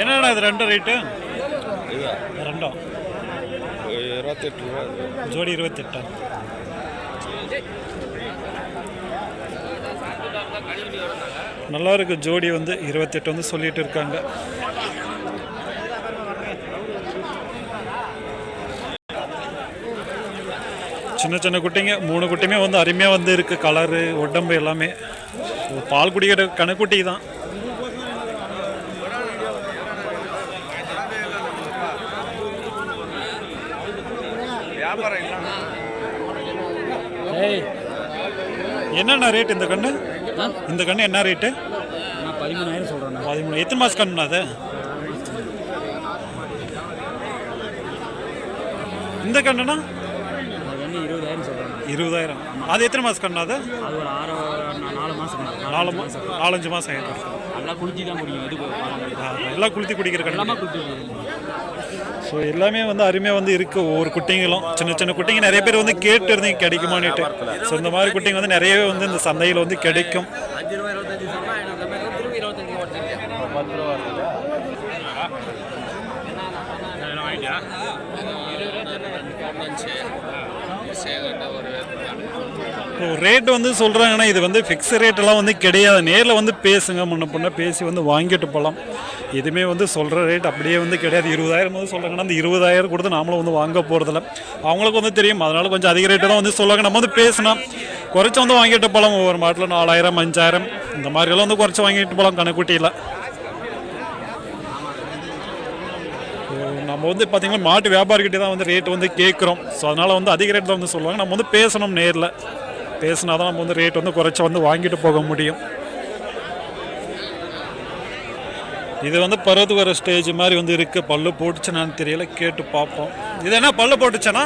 என்னண்ணா இது ரெண்டு ரேட்டு இதா ரெண்டும் இருபத்தெட்டு ரூபா. ஜோடி இருபத்தெட்டா. நல்லா இருக்கு ஜோடி வந்து இருபத்தெட்டு வந்து சொல்லிட்டு இருக்காங்க. சின்ன சின்ன குட்டிங்க மூணு குட்டியுமே வந்து அருமையாக வந்து இருக்கு கலரு உடம்பு எல்லாமே. பால் குடிக்கிற கணக்குட்டி தான். வியாபாரம் இல்லை. ஏய் என்னென்ன ரேட் இந்த கண்ணு? இந்த கண்ணு என்ன ரேட்டு நான் பதிமூணாயிரம் சொல்கிறேன் பதிமூணு. எத்தனை மாதம் கண்ணுண்ணா அது? இந்த கண்ணுண்ணா? இருபதாயிரம் சொல்கிறேன் இருபதாயிரம். அது எத்தனை மாதம் கண்ணு அது? அது ஒரு ஆறு நாலு மாதம் நாலு மாதம் நாலஞ்சு மாதம் ஆகிடும் நல்லா குளிச்சு தான் குடிக்கும் இது எல்லாம் குளித்து குடிக்கிற கண்ணு. ஸோ எல்லாமே வந்து அருமையாக வந்து இருக்குது ஒவ்வொரு குட்டிங்களும். சின்ன சின்ன குட்டிங்க நிறைய பேர் வந்து கேட்டு இருந்தீங்க கிடைக்குமான்னுட்டு. ஸோ இந்த மாதிரி குட்டிங்க வந்து நிறையவே வந்து இந்த சந்தையில் வந்து கிடைக்கும் அஞ்சு ரூபா இருபத்தஞ்சு சொன்னா திரும்பி இருபத்தஞ்சு பத்து ரூபா இருக்குதா ரேட் வந்து சொல்கிறாங்கன்னா இது வந்து ஃபிக்ஸ் ரேட்டெல்லாம் வந்து கிடையாது. நேரில் வந்து பேசுங்க முன்ன பொண்ணை பேசி வந்து வாங்கிட்டு போகலாம் எதுவுமே வந்து சொல்கிற ரேட் அப்படியே வந்து கிடையாது. இருபதாயிரம் வந்து சொல்கிறாங்கன்னா அந்த இருபதாயிரம் கொடுத்து நாமளும் வந்து வாங்க போகிறதில்ல அவங்களுக்கு வந்து தெரியும். அதனால் கொஞ்சம் அதிக ரேட்டு தான் வந்து சொல்லுவாங்க. நம்ம வந்து பேசினா குறைச்சி வந்து வாங்கிட்டு போகலாம் ஒவ்வொரு மாட்டில் நாலாயிரம் அஞ்சாயிரம் இந்த மாதிரியெல்லாம் வந்து குறைச்சி வாங்கிட்டு போகலாம் கணக்குட்டியில் நம்ம வந்து பார்த்தீங்கன்னா மாட்டு வியாபாரிக்கிட்டே தான் வந்து ரேட் வந்து கேட்குறோம் ஸோ அதனால் வந்து அதிக ரேட் தான் வந்து சொல்லுவாங்க. நம்ம வந்து பேசணும் நேரில். பேசினா தான் நம்ம வந்து ரேட் வந்து குறைச்சி வந்து வாங்கிட்டு போக முடியும். இது வந்து பருவத்து வர ஸ்டேஜ் மாதிரி வந்து இருக்குது பல்லு போட்டுச்சுனான்னு தெரியல. கேட்டு பார்ப்போம். இது என்ன பல்லு போட்டுச்சுன்னா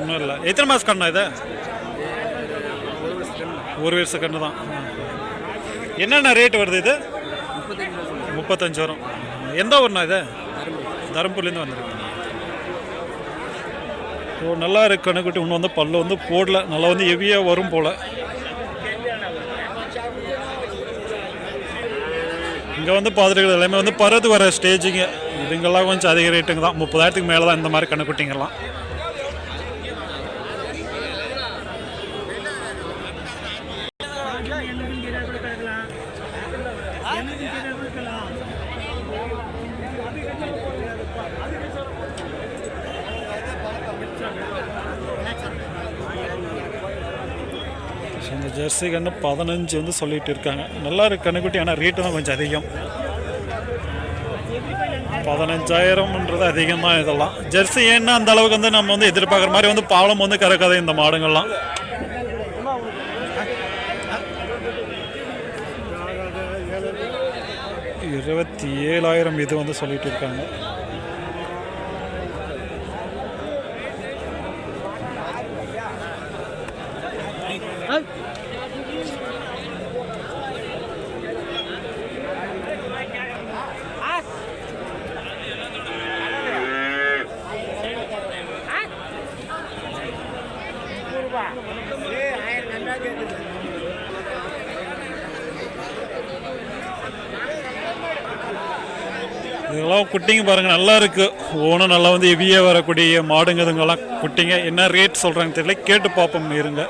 ஒன்றும் இல்லை. எத்தனை மாதம் கண்ணா இது? ஒரு வருஷ கண்ணு தான். என்னென்ன ரேட் வருது இது? முப்பத்தஞ்சு வரும். எந்த ஊர்ண்ணா இது? தருமபுரிலேருந்து வந்திருக்கேன் ஸோ நல்லா இருக்கு கணக்குட்டி இன்னும் வந்து பல்லு வந்து போடல. நல்லா வந்து ஹெவியாக வரும் போல். இங்கே வந்து பார்த்துட்டு எல்லாமே வந்து பருவத்து வர ஸ்டேஜிங்க இதுங்கெல்லாம் கொஞ்சம் அதிக ரேட்டுங்க தான். முப்பதாயிரத்துக்கு மேலே தான் இந்த மாதிரி கணக்குட்டிங்கெல்லாம் ஸோ இந்த ஜெர்சி கன்று பதினஞ்சு வந்து சொல்லிட்டு இருக்காங்க. நல்லா இருக்கு கண்ணுக்குட்டி ஆனால் ரேட்டு தான் கொஞ்சம் அதிகம். பதினஞ்சாயிரம்ன்றது அதிகம் தான் இதெல்லாம். ஜெர்சி ஏன்னா அந்த அளவுக்கு வந்து நம்ம வந்து எதிர்பார்க்குற மாதிரி வந்து பாலம் வந்து கறக்காது இந்த மாடுங்கள்லாம். இருபத்தி ஏழாயிரம் இது வந்து சொல்லிட்டு இருக்காங்க இதெல்லாம் குட்டிங்க பாருங்க நல்லா இருக்கு. ஓணும் நல்லா வந்து ஹெவியாக வரக்கூடிய மாடுங்க இதுங்கெல்லாம் குட்டிங்க. என்ன ரேட் சொல்றாங்க தெரியல. கேட்டு பார்ப்போம் இருங்க.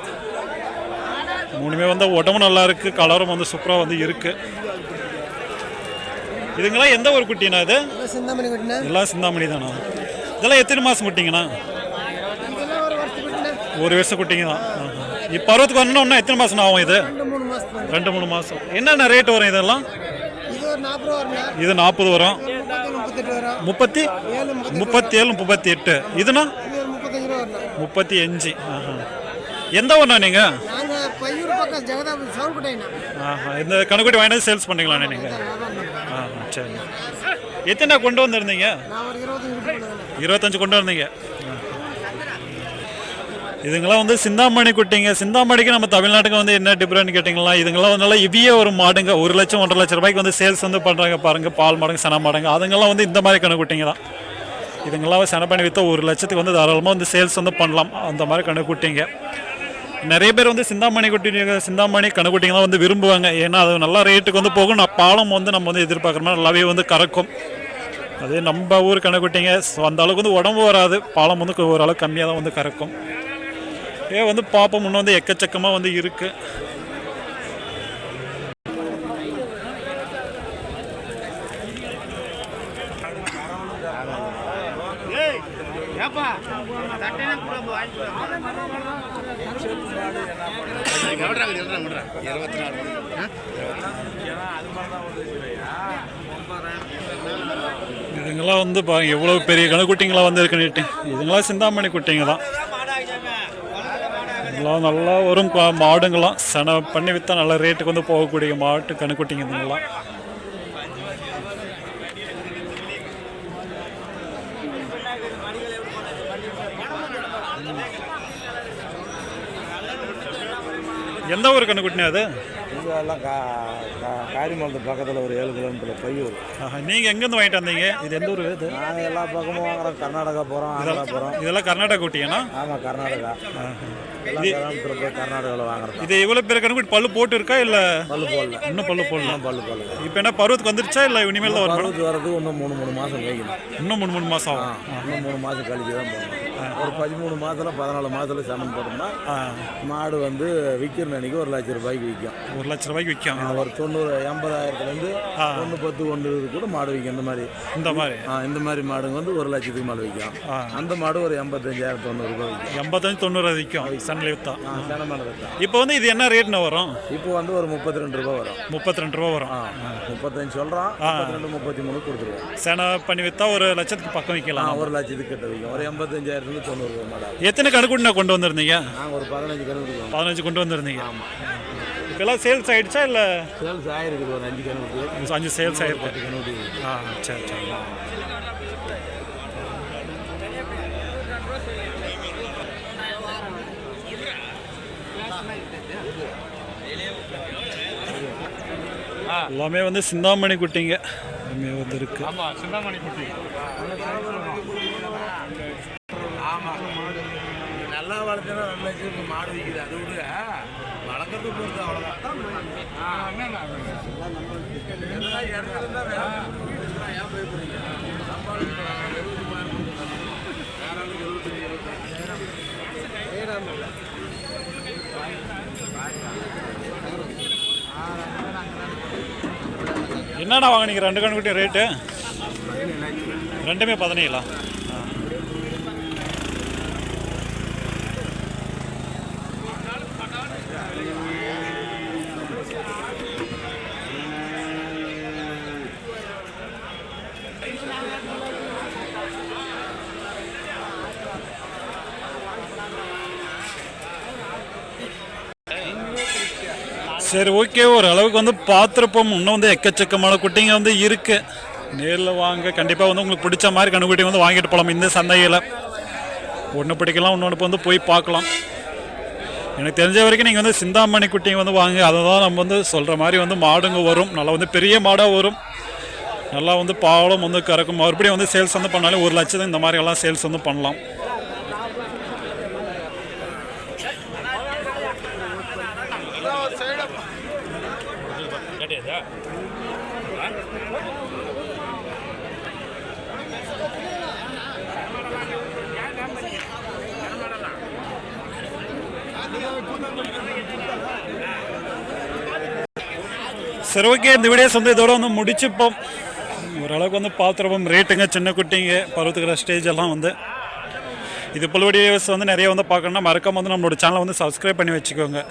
மூணுமே வந்து உடம்பு நல்லா இருக்கு கலரும் வந்து சூப்பராக வந்து இருக்கு. இதுங்கெல்லாம் எந்த ஒரு குட்டினா இது? சிந்தாமணி கட்டின எல்லாம் சிந்தாமணி தானா? இதெல்லாம் எத்தனை மாதம் குட்டிங்கண்ணா? ஒரு வருஷம் குட்டிங்க தான். இப்போ பருவத்துக்கு வரணும் இன்னும் எத்தனை மாதம் ஆகும் இது? ரெண்டு மூணு மாதம் என்னென்ன ரேட் வரும் இதெல்லாம்? இது நாற்பது வரும். முப்பத்தி முப்பத்தி ஏழு முப்பத்தி எட்டு இதுனா? முப்பத்தி அஞ்சு. எந்த ஊர்ண்ணா நீங்கள் ஆஹா. இந்த கணக்குட்டி வாங்கிட்டு சேல்ஸ் பண்ணிக்கலாண்ணே நீங்கள் ஆ சரி. எத்தனை கொண்டு வந்திருந்தீங்க? இருபத்தஞ்சு கொண்டு வந்தீங்க. இதுங்களாம் வந்து சிந்தாமணி குட்டிங்க. சிந்தாமணிக்கு நம்ம தமிழ்நாட்டுக்கு வந்து என்ன டிஃப்ரெண்ட் கேட்டிங்களா இதுங்களாம் வந்து நல்லா இவ்விய ஒரு மாடுங்க. ஒரு லட்சம் ஒன்றரை லட்சம் ரூபாய்க்கு வந்து சேல்ஸ் வந்து பண்ணுறாங்க பாருங்கள் பால் மாடுங்க சன மாடுங்க. அதுங்கெல்லாம் வந்து இந்த மாதிரி கணக்குட்டிங்க தான். இதுங்களாம் சென பண்ணி விற்ற ஒரு லட்சத்துக்கு வந்து தாராளமாக வந்து சேல்ஸ் வந்து பண்ணலாம். அந்த மாதிரி கணக்குட்டிங்க நிறைய பேர் வந்து சிந்தாமணி குட்டி சிந்தாமணி கணக்குட்டிங்க தான் வந்து விரும்புவாங்க. ஏன்னா அது நல்லா ரேட்டுக்கு வந்து போகும். நான் பாலம் வந்து நம்ம வந்து எதிர்பார்க்குற மாதிரி நல்லாவே வந்து கறக்கும். அதே நம்ம ஊர் கணக்குட்டிங்க ஸோ அந்த அளவுக்கு வந்து உடம்பு வராது. பாலம் வந்து ஓரளவுக்கு ஓரளவு கம்மியாக தான் வந்து கறக்கும். ஏ வந்து பாப்போம் இன்னும் வந்து எக்கச்சக்கமாக வந்து இருக்குது இதுங்கெல்லாம் வந்து பாருங்க எவ்வளோ பெரிய கணக்குட்டிங்களாம் வந்து இருக்குன்னுட்டு இதுங்களாம் சிந்தாமணி குட்டிங்க தான். இதெல்லாம் நல்லா வரும் மாடுங்களாம். சென பண்ணி விற்றா நல்ல ரேட்டுக்கு வந்து போகக்கூடிய மாட்டு கணக்குட்டிங்க இதுங்கெல்லாம் எந்த ஊர் கண்ணுக்குட்டினே அது? இது எல்லாம் கா காரிமலத்து பக்கத்தில் ஒரு ஏழு கிலோமீட்டர் பையூர் நீங்கள் எங்கேருந்து வாங்கிட்டு வந்தீங்க? இது எந்த ஊர் இது? நாங்கள் எல்லா பக்கமும் வாங்குறோம். கர்நாடகா போகிறோம் ஆந்திரா போகிறோம் இதெல்லாம் கர்நாடகா குட்டிங்கண்ணா ஆமாம் கர்நாடகா. கர்நாடகாவில் வாங்குறது? இது இவ்வளோ பேர் கணக்குட்டி பல்லு போட்டு இருக்கா இல்லை? பல்லு போடல. இன்னும் பல்லு போடலாம் பல்லு போடல. இப்போ என்ன பருவத்துக்கு வந்துருச்சா இல்லை இனிமேல் தான் வரும் பருவத்து வர்றதுக்கு இன்னும் மூணு மூணு மாதம் வைக்கணும் இன்னும் மூணு மூணு மாதம் ஆகும். இன்னும் மூணு மாதம் கழிச்சு தான் போகணும் ஒரு பதிமூணு மாதத்தில் பதினாலு மாதத்தில் சமன் போட்டோம்னா மாடு வந்து விற்கிற அன்னைக்கு ஒரு லட்சம் ரூபாய்க்கு விற்கும் ஒரு லட்ச ரூபாய்க்கு விற்கும் ஒரு தொண்ணூறு எண்பதாயிரத்துலேருந்து ஒன்று பத்து ஒன்று கூட மாடு விற்கும் இந்த மாதிரி. இந்த மாதிரி. இந்த மாதிரி மாடுங்க வந்து ஒரு லட்சத்துக்கு மேலே விற்கும் அந்த மாடு ஒரு எண்பத்தஞ்சாயிரம் தொண்ணூறு ரூபாய் விற்கும் எண்பத்தஞ்சு தொண்ணூறு விற்கும் சன்ல மாடு தான். இப்போ வந்து இது என்ன ரேட்னு வரும்? இப்போ வந்து ஒரு முப்பத்தி ரெண்டு ரூபா வரும். முப்பத்தி ரெண்டு ரூபா வரும் முப்பத்தஞ்சு சொல்கிறோம் முப்பத்தி ரெண்டு முப்பத்தி மூணு கொடுத்துருவோம். சேனை பண்ணி விற்றா ஒரு லட்சத்துக்கு பக்கம் விற்கலாம். ஒரு லட்சத்துக்கு கிட்ட விற்கும். ஒரு எண்பத்தஞ்சாயிரத்துலேருந்து தொண்ணூறு எத்தனை கணக்குட்டி நான் கொண்டு வந்திருந்தீங்க? நாங்கள் ஒரு பதினஞ்சு கணக்கு பதினஞ்சு கொண்டு வந்திருந்தீங்க. இப்போல்லாம் சேல்ஸ் ஆயிடுச்சா இல்லை? சேல்ஸ் ஆகிருக்குது ஒரு அஞ்சு கணக்கு அஞ்சு சேல்ஸ் ஆயிருக்கு. பத்து கணக்கு. ஆ சரி சரி. எல்லாமே வந்து சிந்தாமணி குட்டிங்க. எல்லாமே வந்து இருக்கு. நல்லா வளர்த்தா நல்ல வச்சு மாடு விற்குது அது விட வளர்க்கறது பொறுத்து என்னடா வாங்குனீங்க? ரெண்டு கணக்குட்டி ரேட்டு ரெண்டுமே பதினேழா? சரி ஓகே ஓரளவுக்கு வந்து பார்த்துருப்போம். இன்னும் வந்து எக்கச்சக்கமான குட்டிங்க வந்து இருக்கு. நேரில் வாங்க. கண்டிப்பாக வந்து உங்களுக்கு பிடிச்ச மாதிரி கண்டுபிடி வந்து வாங்கிட்டு போகலாம் இந்த சந்தையில். ஒன்று பிடிக்கலாம் இன்னொன்று வந்து போய் பார்க்கலாம். எனக்கு தெரிஞ்ச வரைக்கும் நீங்கள் வந்து சிந்தாமணி குட்டிங்க வந்து வாங்க. அதை தான் நம்ம வந்து சொல்கிற மாதிரி வந்து மாடுங்க வரும். நல்லா வந்து பெரிய மாடாக வரும். நல்லா வந்து பாவளம் வந்து கறக்கும். மறுபடியும் வந்து சேல்ஸ் வந்து பண்ணாலே ஒரு லட்சம் இந்த மாதிரி எல்லாம் சேல்ஸ் வந்து பண்ணலாம். சரி ஓகே இந்த வீடியோஸ் வந்து இதோட வந்து முடிச்சுப்போம். ஓரளவுக்கு வந்து பார்த்துருப்போம் ரேட்டுங்க சின்ன குட்டிங்க பருவத்துக்கிற ஸ்டேஜ் எல்லாம் வந்து. இது போல வீடியோஸ் வந்து நிறைய வந்து பார்க்கணும்னா மறக்காம வந்து நம்மளோட சேனலை வந்து சப்ஸ்கிரைப் பண்ணி வச்சுக்கோங்க.